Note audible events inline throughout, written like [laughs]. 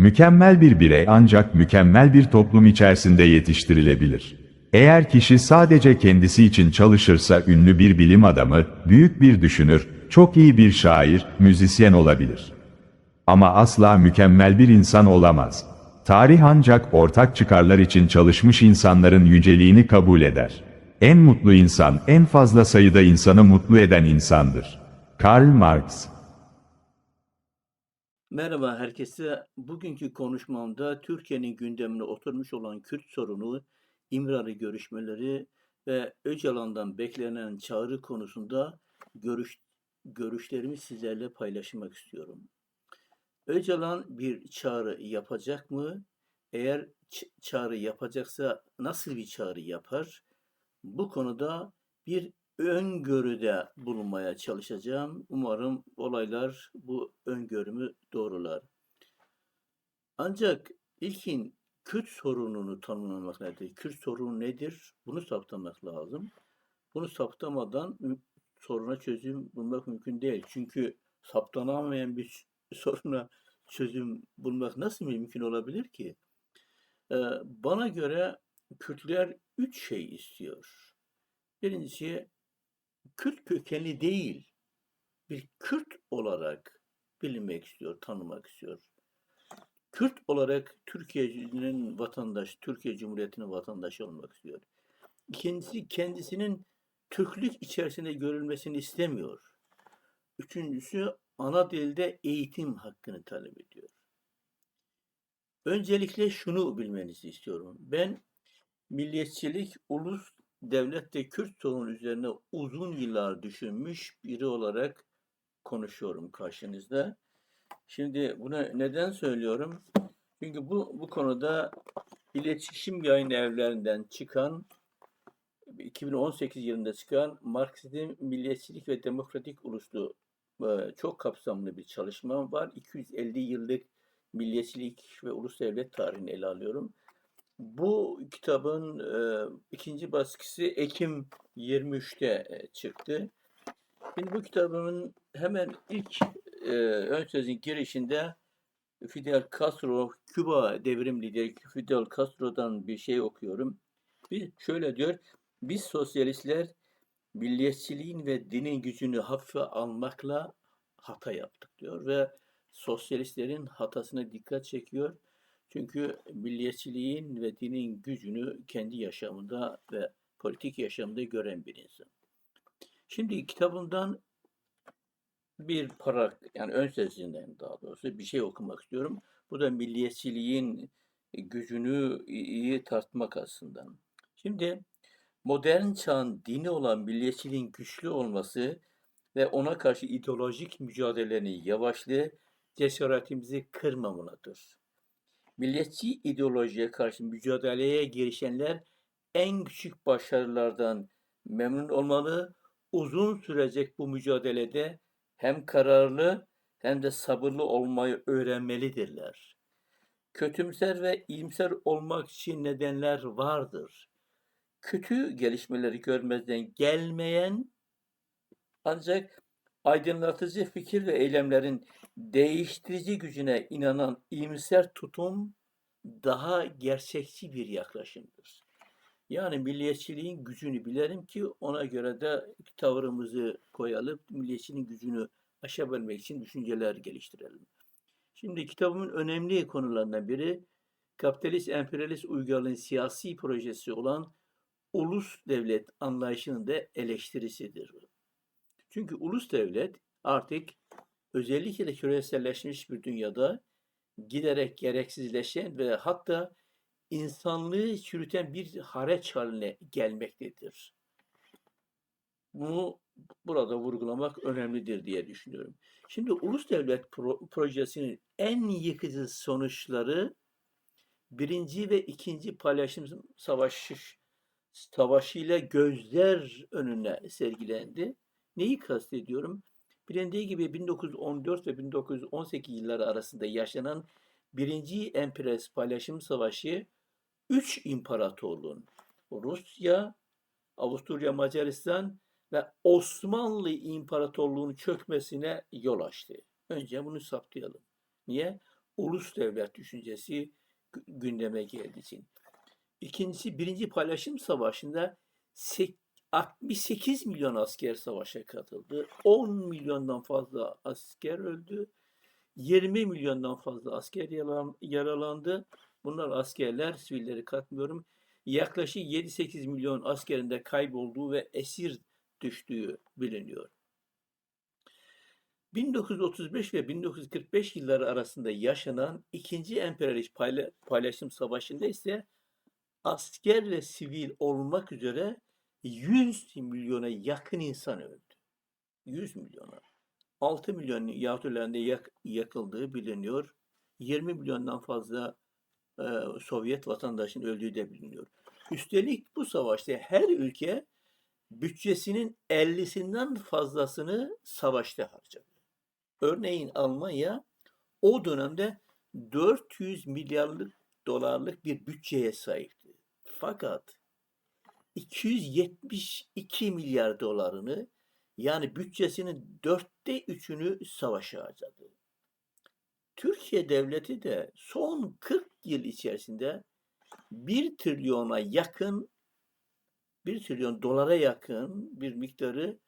Mükemmel bir birey ancak mükemmel bir toplum içerisinde yetiştirilebilir. Eğer kişi sadece kendisi için çalışırsa ünlü bir bilim adamı, büyük bir düşünür, çok iyi bir şair, müzisyen olabilir. Ama asla mükemmel bir insan olamaz. Tarih ancak ortak çıkarlar için çalışmış insanların yüceliğini kabul eder. En mutlu insan, en fazla sayıda insanı mutlu eden insandır. Karl Marx Merhaba herkese. Bugünkü konuşmamda Türkiye'nin gündemine oturmuş olan Kürt sorunu, İmralı görüşmeleri ve Öcalan'dan beklenen çağrı konusunda görüş, görüşlerimi sizlerle paylaşmak istiyorum. Öcalan bir çağrı yapacak mı? Eğer çağrı yapacaksa nasıl bir çağrı yapar? Bu konuda bir öngörüde bulunmaya çalışacağım. Umarım olaylar bu öngörümü doğrular. Ancak ilkin Kürt sorununu tanımlamak nedir? Kürt sorunu nedir? Bunu saptamak lazım. Bunu saptamadan soruna çözüm bulmak mümkün değil. Çünkü saptanamayan bir [laughs] soruna çözüm bulmak nasıl mümkün olabilir ki? Ee, bana göre Kürtler üç şey istiyor. Birincisi Kürt kökenli değil, bir Kürt olarak bilinmek istiyor, tanımak istiyor. Kürt olarak Türkiye'nin vatandaş, Türkiye Cumhuriyeti'nin vatandaşı olmak istiyor. İkincisi kendisinin Türklük içerisinde görülmesini istemiyor. Üçüncüsü ana dilde eğitim hakkını talep ediyor. Öncelikle şunu bilmenizi istiyorum. Ben milliyetçilik, ulus, devlet ve Kürt sorunu üzerine uzun yıllar düşünmüş biri olarak konuşuyorum karşınızda. Şimdi bunu neden söylüyorum? Çünkü bu bu konuda iletişim yayın evlerinden çıkan 2018 yılında çıkan Marksizm, Milliyetçilik ve Demokratik Uluslu e, çok kapsamlı bir çalışma var. 250 yıllık milliyetçilik ve ulus devlet tarihini ele alıyorum. Bu kitabın e, ikinci baskısı Ekim 23'te e, çıktı. Şimdi bu kitabımın hemen ilk e, ön sözün girişinde Fidel Castro, Küba devrim lideri Fidel Castro'dan bir şey okuyorum. Bir şöyle diyor, biz sosyalistler milliyetçiliğin ve dinin gücünü hafife almakla hata yaptık diyor ve sosyalistlerin hatasına dikkat çekiyor. Çünkü milliyetçiliğin ve dinin gücünü kendi yaşamında ve politik yaşamında gören bir insan. Şimdi kitabından bir para yani ön sözünden daha doğrusu bir şey okumak istiyorum. Bu da milliyetçiliğin gücünü iyi tartmak aslında. Şimdi modern çağın dini olan milliyetçiliğin güçlü olması ve ona karşı ideolojik mücadelelerin yavaşlığı cesaretimizi kırmamalıdır. Milliyetçi ideolojiye karşı mücadeleye girişenler en küçük başarılardan memnun olmalı. Uzun sürecek bu mücadelede hem kararlı hem de sabırlı olmayı öğrenmelidirler. Kötümser ve iyimser olmak için nedenler vardır. Kötü gelişmeleri görmezden gelmeyen ancak aydınlatıcı fikir ve eylemlerin değiştirici gücüne inanan iyimser tutum daha gerçekçi bir yaklaşımdır. Yani milliyetçiliğin gücünü bilelim ki ona göre de tavırımızı koyalım. Milliyetçiliğin gücünü aşabilmek için düşünceler geliştirelim. Şimdi kitabımın önemli konularından biri kapitalist emperyalist uygarlığın siyasi projesi olan ulus devlet anlayışının da eleştirisidir. Çünkü ulus devlet artık özellikle de küreselleşmiş bir dünyada giderek gereksizleşen ve hatta insanlığı çürüten bir haraç haline gelmektedir. Bunu burada vurgulamak önemlidir diye düşünüyorum. Şimdi ulus devlet pro- projesinin en yıkıcı sonuçları birinci ve ikinci paylaşım savaşı savaşıyla gözler önüne sergilendi. Neyi kastediyorum? Bilindiği gibi 1914 ve 1918 yılları arasında yaşanan Birinci Emperyalist Paylaşım Savaşı üç imparatorluğun Rusya, Avusturya Macaristan ve Osmanlı İmparatorluğu'nun çökmesine yol açtı. Önce bunu saptayalım. Niye? ulus devlet düşüncesi gü- gündeme geldiği için. İkincisi birinci paylaşım savaşında 68 milyon asker savaşa katıldı. 10 milyondan fazla asker öldü. 20 milyondan fazla asker yaralandı. Bunlar askerler, sivilleri katmıyorum. Yaklaşık 7-8 milyon askerin de kaybolduğu ve esir düştüğü biliniyor. 1935 ve 1945 yılları arasında yaşanan ikinci emperyalist payla- paylaşım savaşında ise asker ve sivil olmak üzere 100 milyona yakın insan öldü. 100 milyona. 6 milyon Yahudilerin de yak- yakıldığı biliniyor. 20 milyondan fazla e, Sovyet vatandaşın öldüğü de biliniyor. Üstelik bu savaşta her ülke bütçesinin 50'sinden fazlasını savaşta harcadı. Örneğin Almanya o dönemde 400 milyarlık dolarlık bir bütçeye sahipti. Fakat 272 milyar dolarını yani bütçesinin dörtte üçünü savaşa harcadı. Türkiye devleti de son 40 yıl içerisinde 1 trilyona yakın 1 trilyon dolara yakın bir miktarı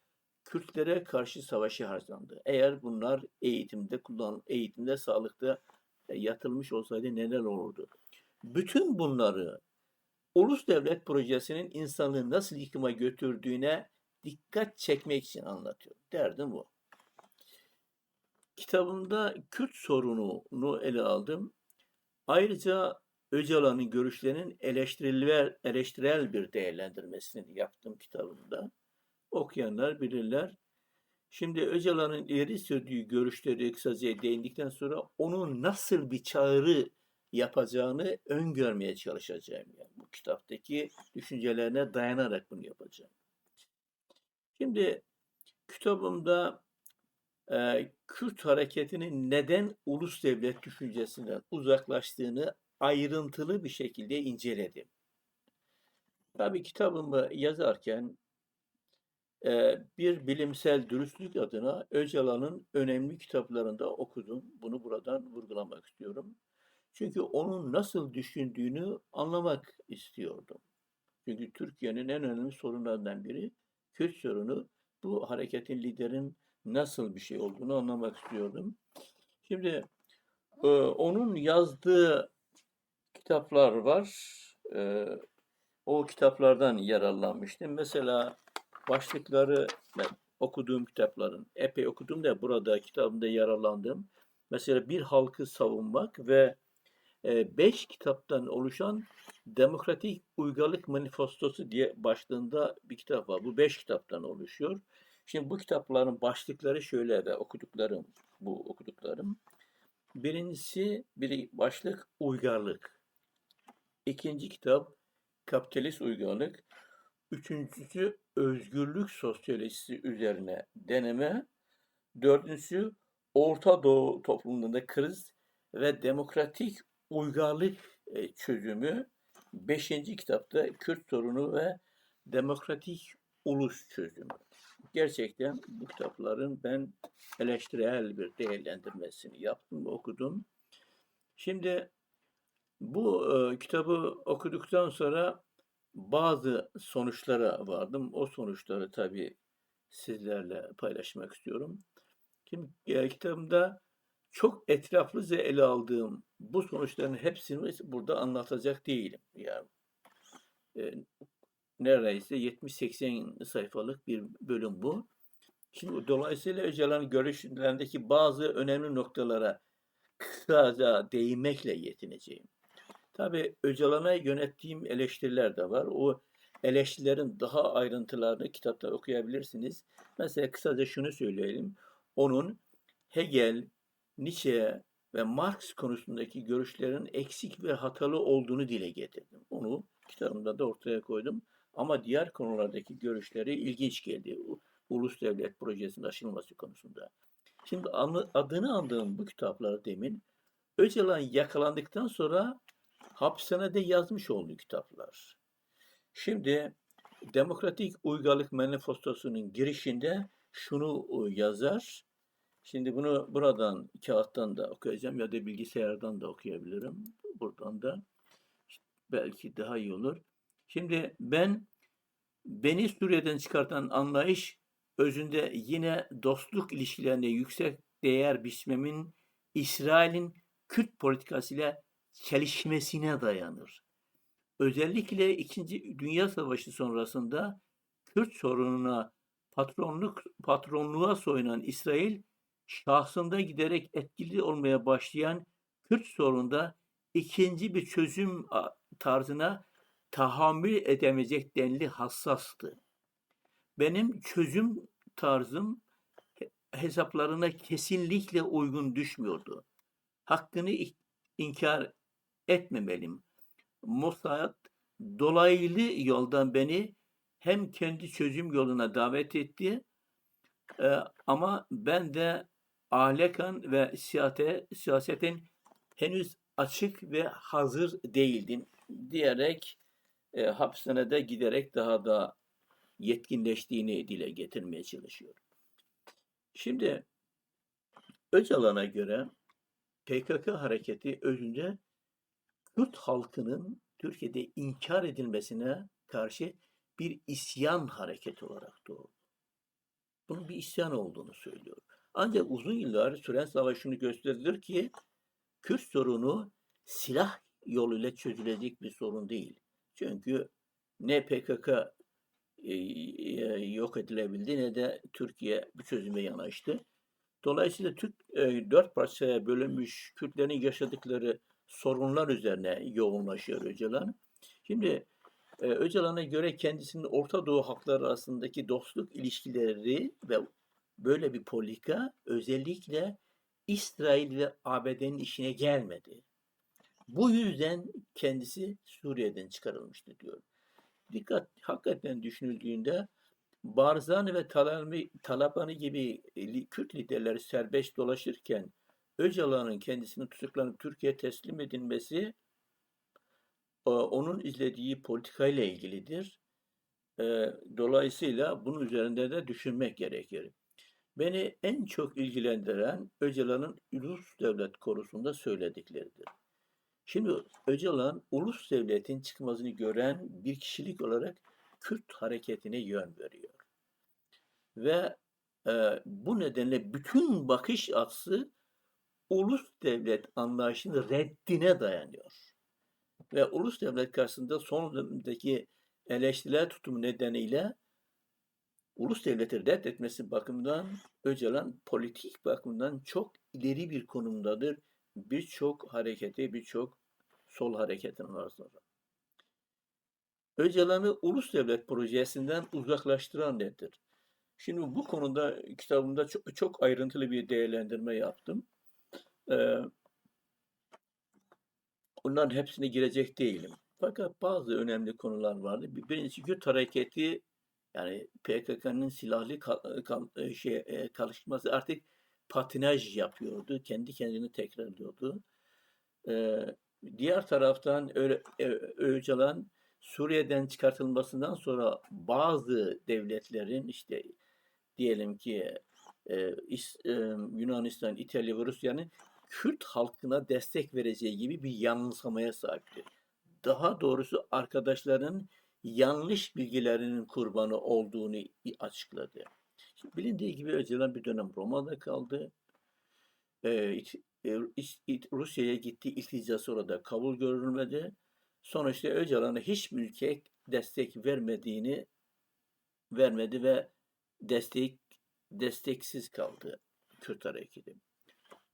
Kürtlere karşı savaşı harcandı. Eğer bunlar eğitimde kullan eğitimde sağlıkta yatılmış olsaydı neler olurdu? Bütün bunları ulus devlet projesinin insanlığı nasıl yıkıma götürdüğüne dikkat çekmek için anlatıyor. Derdim bu. Kitabımda Kürt sorununu ele aldım. Ayrıca Öcalan'ın görüşlerinin eleştirel, eleştirel bir değerlendirmesini yaptım kitabımda. Okuyanlar bilirler. Şimdi Öcalan'ın ileri sürdüğü görüşleri kısaca değindikten sonra onun nasıl bir çağrı yapacağını öngörmeye çalışacağım. Yani bu kitaptaki düşüncelerine dayanarak bunu yapacağım. Şimdi kitabımda e, Kürt hareketinin neden ulus devlet düşüncesinden uzaklaştığını ayrıntılı bir şekilde inceledim. Tabii kitabımı yazarken e, bir bilimsel dürüstlük adına Öcalan'ın önemli kitaplarında okudum. Bunu buradan vurgulamak istiyorum. Çünkü onun nasıl düşündüğünü anlamak istiyordum. Çünkü Türkiye'nin en önemli sorunlarından biri Kürt sorunu. Bu hareketin liderin nasıl bir şey olduğunu anlamak istiyordum. Şimdi e, onun yazdığı kitaplar var. E, o kitaplardan yararlanmıştım. Mesela başlıkları ben okuduğum kitapların epey okudum da burada kitabımda yararlandım. Mesela bir halkı savunmak ve e, beş kitaptan oluşan Demokratik Uygarlık Manifestosu diye başlığında bir kitap var. Bu beş kitaptan oluşuyor. Şimdi bu kitapların başlıkları şöyle ve okuduklarım, bu okuduklarım. Birincisi bir başlık uygarlık. İkinci kitap kapitalist uygarlık. Üçüncüsü özgürlük sosyolojisi üzerine deneme. Dördüncüsü Orta Doğu toplumunda kriz ve demokratik uygarlık e, çözümü. Beşinci kitapta Kürt sorunu ve demokratik ulus çözümü. Gerçekten bu kitapların ben eleştirel bir değerlendirmesini yaptım, okudum. Şimdi bu e, kitabı okuduktan sonra bazı sonuçlara vardım. O sonuçları tabii sizlerle paylaşmak istiyorum. Şimdi e, kitabımda çok etraflıca ele aldığım bu sonuçların hepsini burada anlatacak değilim. Yani e, neredeyse 70-80 sayfalık bir bölüm bu. Şimdi dolayısıyla Öcalan'ın görüşlerindeki bazı önemli noktalara kısaca değinmekle yetineceğim. Tabii Öcalan'a yönettiğim eleştiriler de var. O eleştirilerin daha ayrıntılarını kitapta okuyabilirsiniz. Mesela kısaca şunu söyleyelim. Onun Hegel, Nietzsche ve Marx konusundaki görüşlerin eksik ve hatalı olduğunu dile getirdim. Onu kitabımda da ortaya koydum. Ama diğer konulardaki görüşleri ilginç geldi. Ulus devlet projesinin aşılması konusunda. Şimdi adını andığım bu kitapları demin Öcalan yakalandıktan sonra hapishanede yazmış olduğu kitaplar. Şimdi Demokratik Uygarlık Manifestosu'nun girişinde şunu e, yazar. Şimdi bunu buradan kağıttan da okuyacağım ya da bilgisayardan da okuyabilirim. Buradan da belki daha iyi olur. Şimdi ben beni Suriye'den çıkartan anlayış özünde yine dostluk ilişkilerine yüksek değer biçmemin İsrail'in Kürt politikasıyla çelişmesine dayanır. Özellikle İkinci Dünya Savaşı sonrasında Kürt sorununa patronluk patronluğa soyunan İsrail şahsında giderek etkili olmaya başlayan Kürt sorununda ikinci bir çözüm tarzına tahammül edemeyecek denli hassastı. Benim çözüm tarzım he- hesaplarına kesinlikle uygun düşmüyordu. Hakkını inkar etmemeliyim. Mossad dolaylı yoldan beni hem kendi çözüm yoluna davet etti e, ama ben de ahleken ve siyasete, siyasetin henüz açık ve hazır değildim diyerek e, hapishanede giderek daha da yetkinleştiğini dile getirmeye çalışıyor. Şimdi Öcalan'a göre PKK hareketi özünde Kürt halkının Türkiye'de inkar edilmesine karşı bir isyan hareketi olarak doğdu. Bunun bir isyan olduğunu söylüyor. Ancak uzun yıllar süren savaş şunu gösterir ki Kürt sorunu silah yoluyla çözülecek bir sorun değil. Çünkü ne PKK e, e, yok edilebildi ne de Türkiye bu çözüme yanaştı. Dolayısıyla Türk e, dört parçaya bölünmüş Kürtlerin yaşadıkları sorunlar üzerine yoğunlaşıyor Öcalan. Şimdi e, Öcalan'a göre kendisinin Orta Doğu halkları arasındaki dostluk ilişkileri ve böyle bir politika özellikle İsrail ve ABD'nin işine gelmedi. Bu yüzden kendisi Suriye'den çıkarılmıştı diyor. Dikkat hakikaten düşünüldüğünde Barzani ve Talabani gibi li- Kürt liderleri serbest dolaşırken Öcalan'ın kendisini tutuklanıp Türkiye'ye teslim edilmesi e, onun izlediği politikayla ilgilidir. E, Dolayısıyla bunun üzerinde de düşünmek gerekir. Beni en çok ilgilendiren Öcalan'ın ulus devlet konusunda söyledikleridir. Şimdi Öcalan ulus devletin çıkmasını gören bir kişilik olarak Kürt hareketine yön veriyor. Ve e, bu nedenle bütün bakış açısı ulus devlet anlayışının reddine dayanıyor. Ve ulus devlet karşısında son dönemdeki eleştiriler tutumu nedeniyle ulus devleti reddetmesi bakımından Öcalan politik bakımdan çok ileri bir konumdadır. Birçok hareketi, birçok sol hareketin arasında. Öcalan'ı ulus devlet projesinden uzaklaştıran nedir? Şimdi bu konuda kitabımda çok, çok ayrıntılı bir değerlendirme yaptım. Ee, Onların hepsine girecek değilim. Fakat bazı önemli konular vardı. Bir- Birincisi Kürt hareketi yani PKK'nın silahlı kal- kal- şey e, kalışması artık patinaj yapıyordu. Kendi kendini tekrarlıyordu. Diğer taraftan Ö- Ö- Öcalan Suriye'den çıkartılmasından sonra bazı devletlerin işte diyelim ki e, İs- e, Yunanistan, İtalya ve Rusya'nın Kürt halkına destek vereceği gibi bir yanılsamaya sahipti. Daha doğrusu arkadaşların yanlış bilgilerinin kurbanı olduğunu açıkladı. Şimdi bilindiği gibi Öcalan bir dönem Roma'da kaldı. Ee, İt- e, İs- İt- Rusya'ya gitti, ilticası orada kabul görülmedi. Sonuçta Öcalan'a hiç ülke destek vermediğini vermedi ve destek desteksiz kaldı Kürt hareketi.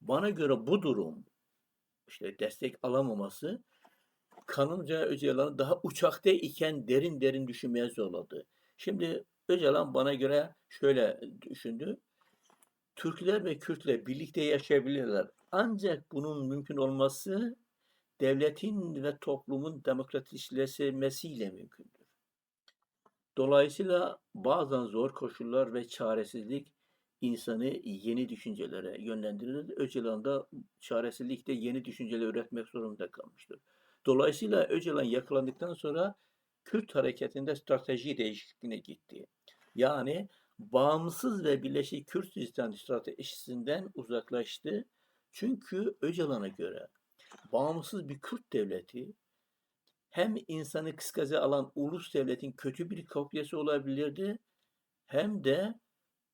Bana göre bu durum işte destek alamaması kanımca Öcalan'ı daha uçakta iken derin derin düşünmeye zorladı. Şimdi Öcalan bana göre şöyle düşündü. Türkler ve Kürtler birlikte yaşayabilirler. Ancak bunun mümkün olması devletin ve toplumun demokratikleşmesiyle mümkündür. Dolayısıyla bazen zor koşullar ve çaresizlik insanı yeni düşüncelere yönlendirir. Öcalan da çaresizlikte yeni düşünceler üretmek zorunda kalmıştır. Dolayısıyla Öcalan yakalandıktan sonra Kürt hareketinde strateji değişikliğine gitti. Yani bağımsız ve Birleşik Kürdistan stratejisinden uzaklaştı. Çünkü Öcalan'a göre bağımsız bir Kürt devleti hem insanı kıskaza alan ulus devletin kötü bir kopyası olabilirdi hem de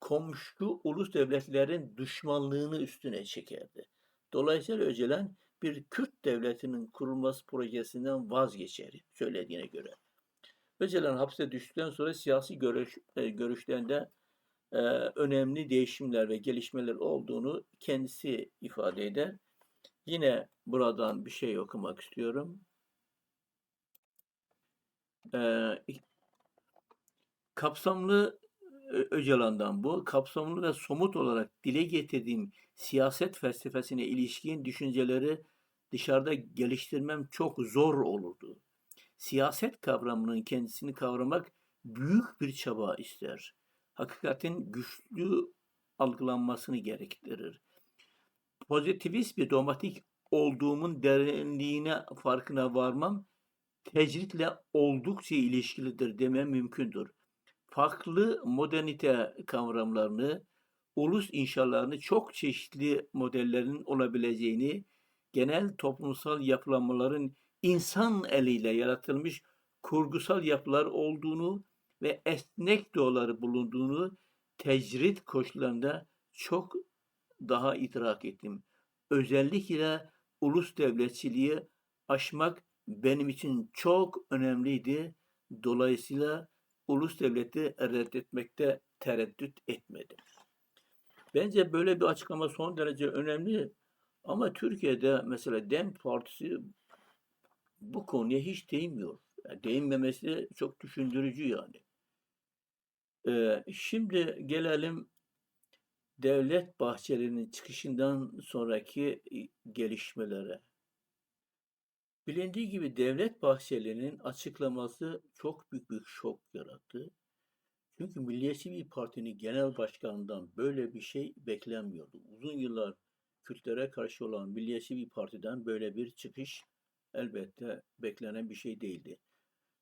komşu ulus devletlerin düşmanlığını üstüne çekerdi. Dolayısıyla Öcalan bir Kürt devletinin kurulması projesinden vazgeçer söylediğine göre. Öcalan hapse düştükten sonra siyasi görüş, e, görüşlerinde e, önemli değişimler ve gelişmeler olduğunu kendisi ifade eder. Yine buradan bir şey okumak istiyorum. Ee, kapsamlı Ö- Öcalan'dan bu. Kapsamlı ve somut olarak dile getirdiğim siyaset felsefesine ilişkin düşünceleri dışarıda geliştirmem çok zor olurdu. Siyaset kavramının kendisini kavramak büyük bir çaba ister. Hakikatin güçlü algılanmasını gerektirir. Pozitivist bir dogmatik olduğumun derinliğine farkına varmam tecritle oldukça ilişkilidir demem mümkündür. Farklı modernite kavramlarını, ulus inşalarını çok çeşitli modellerin olabileceğini, genel toplumsal yapılanmaların insan eliyle yaratılmış kurgusal yapılar olduğunu ve esnek doğaları bulunduğunu tecrit koşullarında çok daha idrak ettim. Özellikle ulus devletçiliği aşmak benim için çok önemliydi. Dolayısıyla ulus devleti reddetmekte tereddüt etmedim. Bence böyle bir açıklama son derece önemli. Ama Türkiye'de mesela DEM Partisi bu konuya hiç değinmiyor. Yani değinmemesi çok düşündürücü yani. Ee, şimdi gelelim Devlet Bahçeli'nin çıkışından sonraki gelişmelere. Bilindiği gibi Devlet Bahçeli'nin açıklaması çok büyük bir şok yarattı. Çünkü Milliyetçi bir partinin genel başkanından böyle bir şey beklenmiyordu. Uzun yıllar Kürtlere karşı olan Milliyetçi bir partiden böyle bir çıkış elbette beklenen bir şey değildi.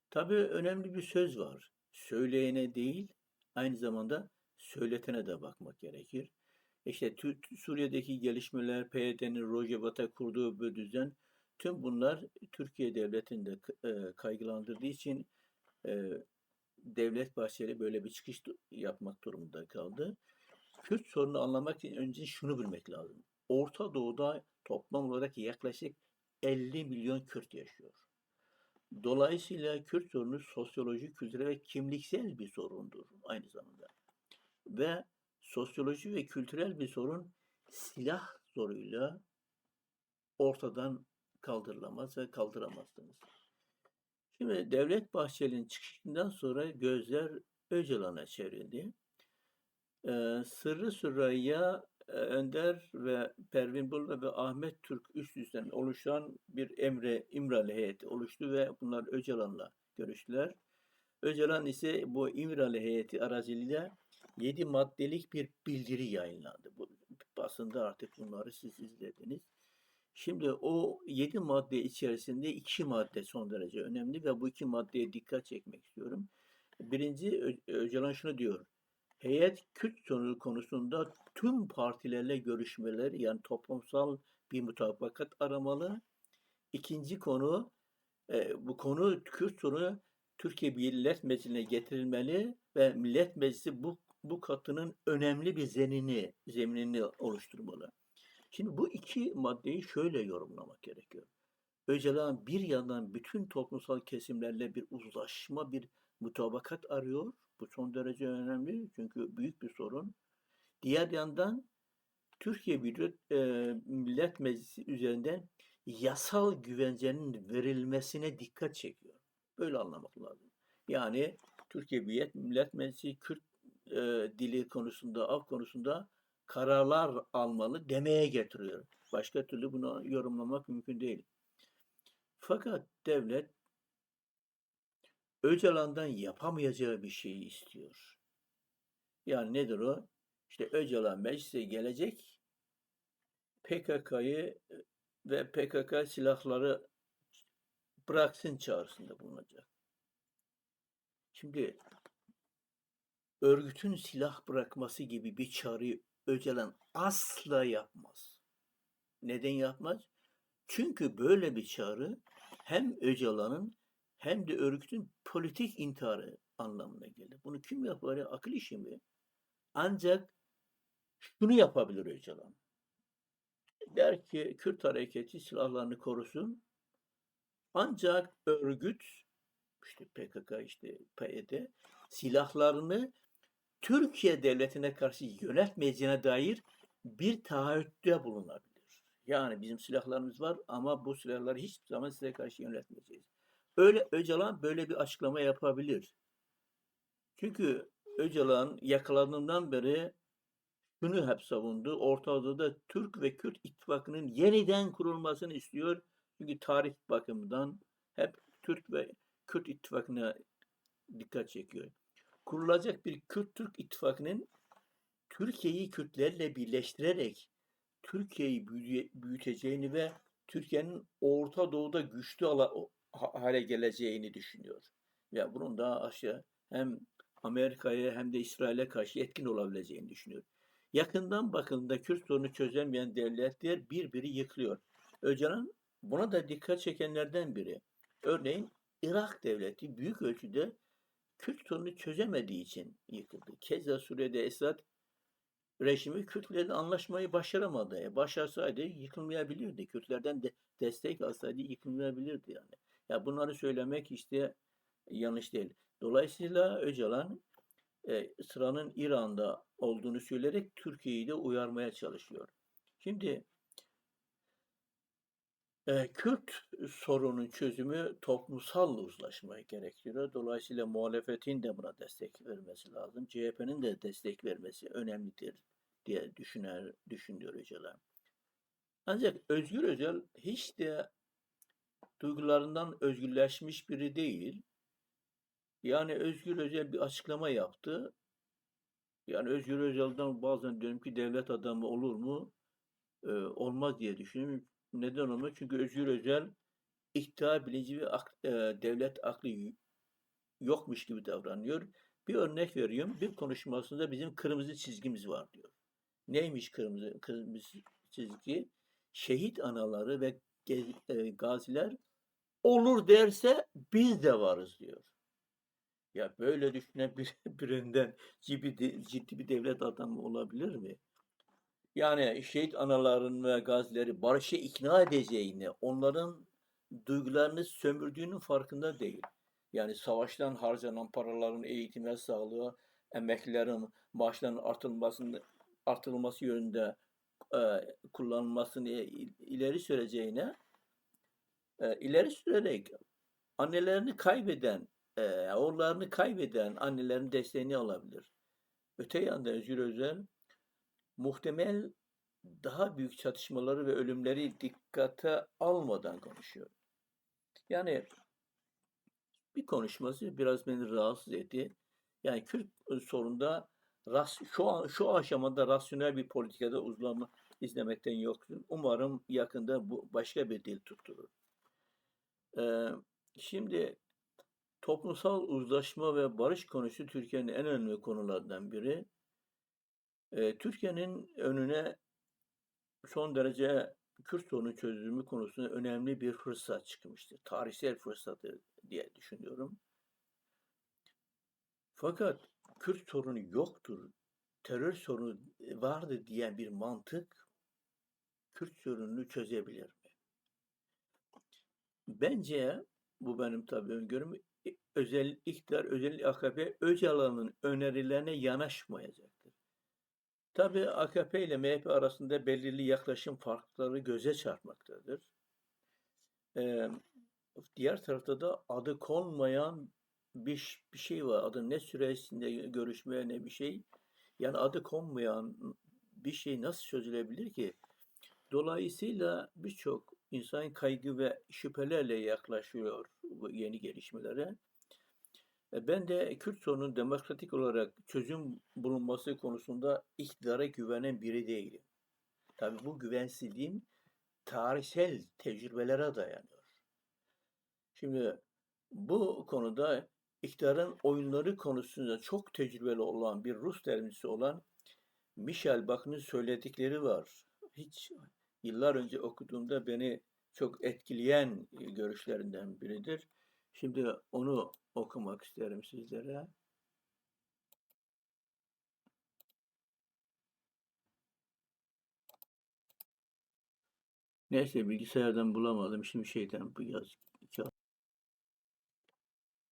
Tabii önemli bir söz var. Söyleyene değil, aynı zamanda söyletene de bakmak gerekir. İşte Suriye'deki gelişmeler, PYD'nin Rojava'ta kurduğu bir düzen, tüm bunlar Türkiye devletini de kaygılandırdığı için Devlet Bahçeli böyle bir çıkış yapmak durumunda kaldı. Kürt sorunu anlamak için önce şunu bilmek lazım. Orta Doğu'da toplam olarak yaklaşık 50 milyon Kürt yaşıyor. Dolayısıyla Kürt sorunu sosyolojik, kültürel ve kimliksel bir sorundur aynı zamanda. Ve sosyoloji ve kültürel bir sorun silah zoruyla ortadan kaldırılamaz ve kaldıramazsınız. Şimdi Devlet Bahçeli'nin çıkışından sonra gözler Öcalan'a çevrildi. Ee, Sırrı Süreyya, Önder ve Pervin Bulda ve Ahmet Türk üst üsten oluşan bir Emre İmralı heyeti oluştu ve bunlar Öcalan'la görüştüler. Öcalan ise bu İmralı heyeti aracılığıyla 7 maddelik bir bildiri yayınlandı. Bu basında artık bunları siz izlediniz. Şimdi o 7 madde içerisinde iki madde son derece önemli ve bu iki maddeye dikkat çekmek istiyorum. Birinci Öcalan şunu diyor. Heyet Kürt sorunu konusunda tüm partilerle görüşmeler yani toplumsal bir mutabakat aramalı. İkinci konu bu konu Kürt sorunu Türkiye Millet Meclisi'ne getirilmeli ve Millet Meclisi bu bu katının önemli bir zenini, zeminini oluşturmalı. Şimdi bu iki maddeyi şöyle yorumlamak gerekiyor. Öcalan bir yandan bütün toplumsal kesimlerle bir uzlaşma, bir mutabakat arıyor. Bu son derece önemli çünkü büyük bir sorun. Diğer yandan Türkiye Millet, e, Millet Meclisi üzerinden yasal güvencenin verilmesine dikkat çekiyor. Böyle anlamak lazım. Yani Türkiye Millet, Millet Meclisi Kürt e, dili konusunda, av konusunda kararlar almalı demeye getiriyor. Başka türlü bunu yorumlamak mümkün değil. Fakat devlet Öcalan'dan yapamayacağı bir şeyi istiyor. Yani nedir o? İşte Öcalan meclise gelecek, PKK'yı ve PKK silahları bıraksın çağrısında bulunacak. Şimdi örgütün silah bırakması gibi bir çağrıyı Öcalan asla yapmaz. Neden yapmaz? Çünkü böyle bir çağrı hem Öcalan'ın hem de örgütün politik intiharı anlamına gelir. Bunu kim yapar ya? Akıl işi mi? Ancak şunu yapabilir Öcalan. Der ki Kürt hareketi silahlarını korusun. Ancak örgüt işte PKK işte PYD silahlarını Türkiye devletine karşı yönetmeyeceğine dair bir taahhütte bulunabilir. Yani bizim silahlarımız var ama bu silahları hiçbir zaman size karşı yönetmeyeceğiz. Öyle Öcalan böyle bir açıklama yapabilir. Çünkü Öcalan yakalandığından beri şunu hep savundu. Orta Doğu'da Türk ve Kürt ittifakının yeniden kurulmasını istiyor. Çünkü tarih bakımından hep Türk ve Kürt ittifakına dikkat çekiyor. Kurulacak bir Kürt-Türk ittifakının Türkiye'yi Kürtlerle birleştirerek Türkiye'yi büyüteceğini ve Türkiye'nin Orta Doğu'da güçlü ala- hale geleceğini düşünüyor. Ve bunun daha aşağı hem Amerika'ya hem de İsrail'e karşı etkin olabileceğini düşünüyor. Yakından bakıldığında Kürt sorunu çözemeyen devletler birbiri yıkılıyor. Öcalan buna da dikkat çekenlerden biri. Örneğin Irak devleti büyük ölçüde Kürt sorunu çözemediği için yıkıldı. Keza Suriye'de Esad rejimi Kürtlerle anlaşmayı başaramadı. E, başarsaydı yıkılmayabilirdi. Kürtlerden de destek alsaydı yıkılmayabilirdi yani. Ya bunları söylemek işte yanlış değil. Dolayısıyla Öcalan e, sıranın İran'da olduğunu söyleyerek Türkiye'yi de uyarmaya çalışıyor. Şimdi e, Kürt sorunun çözümü toplumsal uzlaşmayı gerektiriyor. Dolayısıyla muhalefetin de buna destek vermesi lazım. CHP'nin de destek vermesi önemlidir diye düşüner, düşünüyor Öcalan. Ancak Özgür Özel hiç de duygularından özgürleşmiş biri değil. Yani Özgür Özel bir açıklama yaptı. Yani Özgür Özel'den bazen diyorum ki devlet adamı olur mu? Ee, olmaz diye düşünüyorum. Neden olmaz? Çünkü Özgür Özel iktidar bilinci ve ak- e, devlet aklı yokmuş gibi davranıyor. Bir örnek veriyorum. Bir konuşmasında bizim kırmızı çizgimiz var diyor. Neymiş kırmızı, kırmızı çizgi? Şehit anaları ve e, gaziler olur derse biz de varız diyor. Ya böyle düşünen bir, [laughs] birinden ciddi, ciddi bir devlet adamı olabilir mi? Yani şehit anaların ve gazileri barışa ikna edeceğini, onların duygularını sömürdüğünün farkında değil. Yani savaştan harcanan paraların eğitime, sağlığa, emeklilerin maaşlarının artırılmasını, artırılması yönünde e, kullanılmasını il- ileri süreceğine e, ileri sürerek annelerini kaybeden, e, oğullarını kaybeden annelerin desteğini alabilir. Öte yanda Özgür Özel muhtemel daha büyük çatışmaları ve ölümleri dikkate almadan konuşuyor. Yani bir konuşması biraz beni rahatsız etti. Yani Kürt sorunda şu an şu aşamada rasyonel bir politikada uzlama izlemekten yoktur. Umarım yakında bu başka bir dil tutturur. Şimdi toplumsal uzlaşma ve barış konusu Türkiye'nin en önemli konulardan biri. Türkiye'nin önüne son derece Kürt sorunu çözümü konusunda önemli bir fırsat çıkmıştır. Tarihsel fırsatı diye düşünüyorum. Fakat Kürt sorunu yoktur, terör sorunu vardı diyen bir mantık Kürt sorununu çözebilir? Bence bu benim tabii öngörüm e, özel iktidar, özellikle AKP Öcalan'ın önerilerine yanaşmayacaktır. Tabii AKP ile MHP arasında belirli yaklaşım farkları göze çarpmaktadır. Ee, diğer tarafta da adı konmayan bir, bir şey var. Adı ne süresinde görüşmeye ne bir şey. Yani adı konmayan bir şey nasıl çözülebilir ki? Dolayısıyla birçok insan kaygı ve şüphelerle yaklaşıyor bu yeni gelişmelere. E, Ben de Kürt sorunun demokratik olarak çözüm bulunması konusunda iktidara güvenen biri değilim. Tabii bu güvensizliğim tarihsel tecrübelere dayanıyor. Şimdi bu konuda iktidarın oyunları konusunda çok tecrübeli olan bir Rus devrimcisi olan Michel Bach'ın söyledikleri var. Hiç yıllar önce okuduğumda beni çok etkileyen görüşlerinden biridir. Şimdi onu okumak isterim sizlere. Neyse bilgisayardan bulamadım. Şimdi şeyden bu yaz.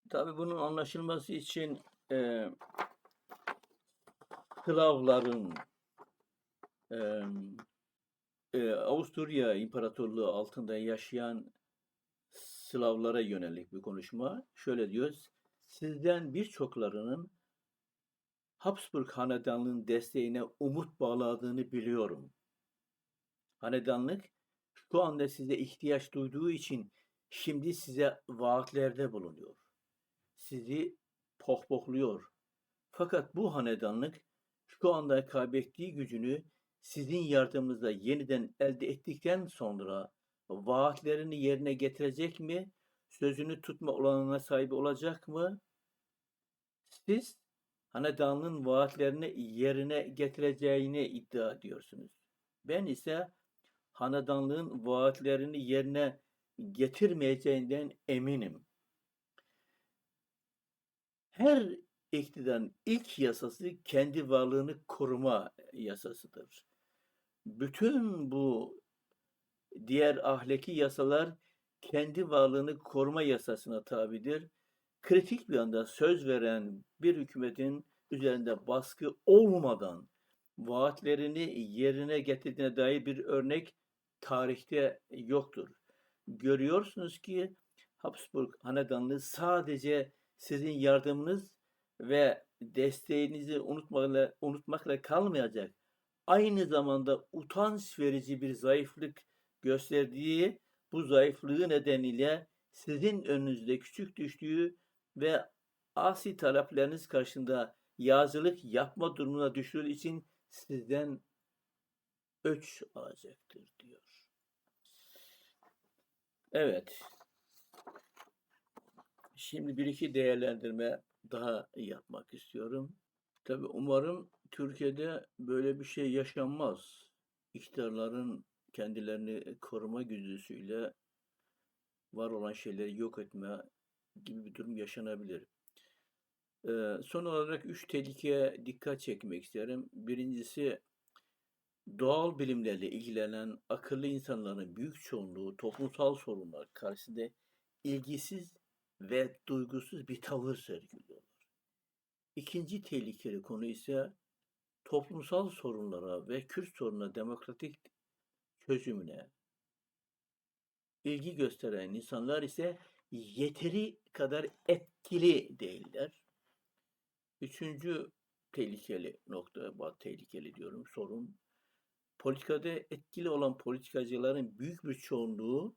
Tabii bunun anlaşılması için e, Slavların e, e, Avusturya İmparatorluğu altında yaşayan Slavlara yönelik bir konuşma. Şöyle diyoruz. Sizden birçoklarının Habsburg Hanedanlığı'nın desteğine umut bağladığını biliyorum. Hanedanlık şu anda size ihtiyaç duyduğu için şimdi size vaatlerde bulunuyor. Sizi pohpohluyor. Fakat bu hanedanlık şu anda kaybettiği gücünü sizin yardımınızla yeniden elde ettikten sonra vaatlerini yerine getirecek mi? Sözünü tutma olanına sahip olacak mı? Siz hanedanlığın vaatlerini yerine getireceğini iddia ediyorsunuz. Ben ise hanedanlığın vaatlerini yerine getirmeyeceğinden eminim. Her iktidarın ilk yasası kendi varlığını koruma yasasıdır. Bütün bu diğer ahlaki yasalar kendi varlığını koruma yasasına tabidir. Kritik bir anda söz veren bir hükümetin üzerinde baskı olmadan vaatlerini yerine getirdiğine dair bir örnek tarihte yoktur. Görüyorsunuz ki Habsburg Hanedanlığı sadece sizin yardımınız ve desteğinizi unutmakla, unutmakla kalmayacak. Aynı zamanda utanç verici bir zayıflık gösterdiği bu zayıflığı nedeniyle sizin önünüzde küçük düştüğü ve asi talepleriniz karşısında yazılık yapma durumuna düştüğü için sizden öç alacaktır diyor. Evet. Şimdi bir iki değerlendirme daha yapmak istiyorum. Tabii umarım Türkiye'de böyle bir şey yaşanmaz. İktidarların kendilerini koruma güdüsüyle var olan şeyleri yok etme gibi bir durum yaşanabilir. Ee, son olarak üç tehlikeye dikkat çekmek isterim. Birincisi doğal bilimlerle ilgilenen akıllı insanların büyük çoğunluğu toplumsal sorunlar karşısında ilgisiz ve duygusuz bir tavır sergiliyorlar. İkinci tehlikeli konu ise toplumsal sorunlara ve Kürt sorununa demokratik çözümüne ilgi gösteren insanlar ise yeteri kadar etkili değiller. Üçüncü tehlikeli nokta, tehlikeli diyorum sorun. Politikada etkili olan politikacıların büyük bir çoğunluğu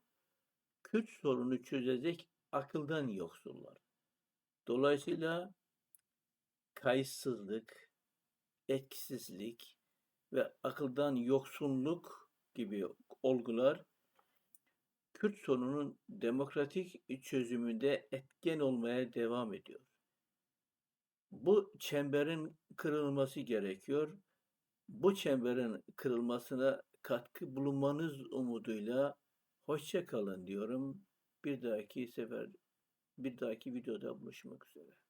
Kürt sorunu çözecek akıldan yoksullar. Dolayısıyla kayıtsızlık, etkisizlik ve akıldan yoksunluk gibi olgular Kürt sorununun demokratik çözümünde etken olmaya devam ediyor. Bu çemberin kırılması gerekiyor. Bu çemberin kırılmasına katkı bulunmanız umuduyla hoşça kalın diyorum. Bir dahaki sefer bir dahaki videoda buluşmak üzere.